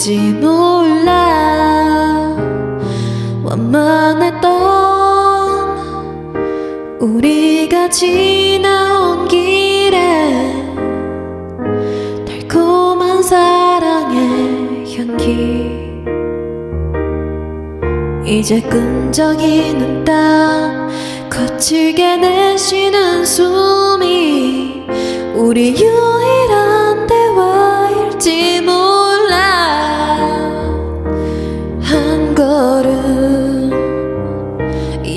못 볼지 몰라. 완만했던 우리가 지나온 길에 달콤한 사랑의 향기. 이제 끈적이는 땀 거칠게 내쉬는 숨이 우리 유일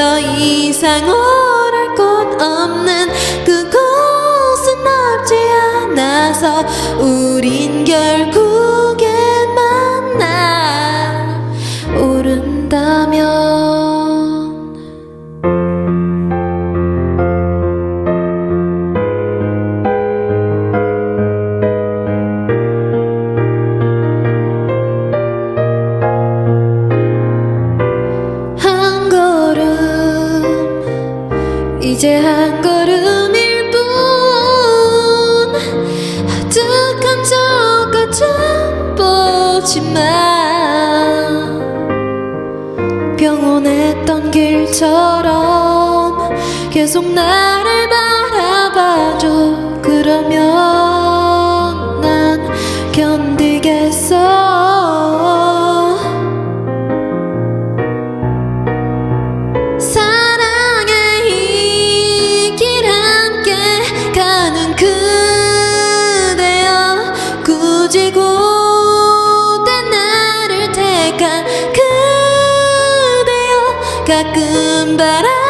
待一散我。 이제 한 걸음일 뿐. 아득한 저 끝은 보지 마 병원했던 길처럼 계속 나를 바라봐줘. 그러면 그대여 가끔 바람